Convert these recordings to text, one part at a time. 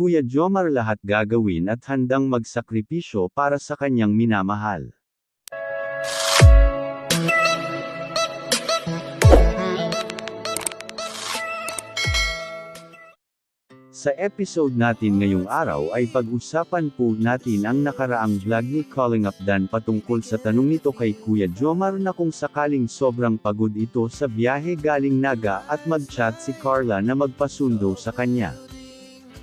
Kuya Jomar lahat gagawin at handang magsakripisyo para sa kanyang minamahal. Sa episode natin ngayong araw ay pag-usapan po natin ang nakaraang vlog ni Calling Up Dan patungkol sa tanong nito kay Kuya Jomar na kung sakaling sobrang pagod ito sa biyahe galing Naga at mag-chat si Carla na magpasundo sa kanya.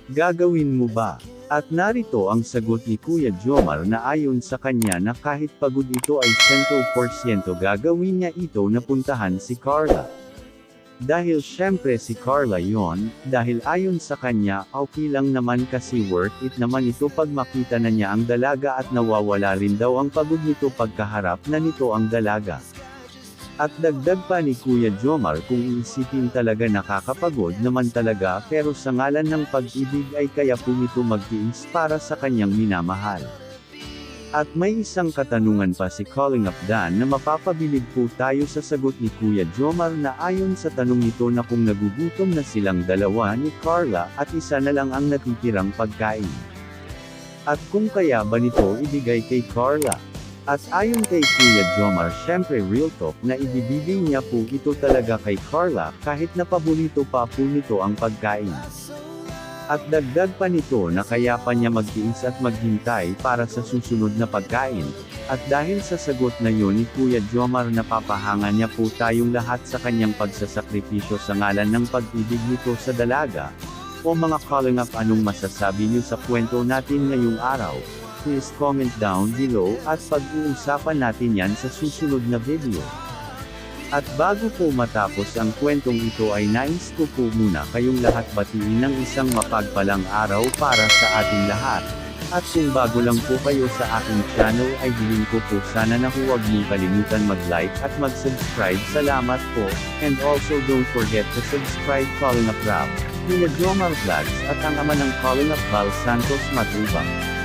Gagawin mo ba? At narito ang sagot ni Kuya Jomar na ayon sa kanya na kahit pagod ito ay 100% gagawin niya ito na puntahan si Carla. Dahil syempre si Carla yon, dahil ayon sa kanya, okay lang naman kasi worth it naman ito pag makita na niya ang dalaga at nawawala rin daw ang pagod nito pagkaharap na nito ang dalaga. At dagdag pa ni Kuya Jomar kung iisipin talaga nakakapagod naman talaga pero sa ngalan ng pag-ibig ay kaya po nito magtiis para sa kanyang minamahal. At may isang katanungan pa si Calling Up Dan na mapapabilib po tayo sa sagot ni Kuya Jomar na ayon sa tanong nito na kung nagugutom na silang dalawa ni Carla at isa na lang ang natitirang pagkain. At kung kaya ba nito ibigay kay Carla? At ayon kay Kuya Jomar syempre real talk na ibibigay niya po ito talaga kay Carla kahit na paborito pa po nito ang pagkain. At dagdag pa nito na kaya pa niya magtiis at maghintay para sa susunod na pagkain, at dahil sa sagot na yun ni Kuya Jomar napapahanga niya po tayong lahat sa kanyang pagsasakripisyo sa ngalan ng pag-ibig nito sa dalaga. O mga calling up anong masasabi niyo sa kwento natin ngayong araw? Please comment down below at pag-uusapan natin yan sa susunod na video. At bago po matapos ang kwentong ito ay nais ko po muna kayong lahat batiin ng isang mapagpalang araw para sa ating lahat. At kung bago lang po kayo sa aking channel ay hiling ko po sana na huwag niyong kalimutan mag-like at mag-subscribe. Salamat po. And also don't forget to subscribe Calling Up Rap, Kuya Jomar Vlogs at ang ama ng Calling Up Val Santos Matubang.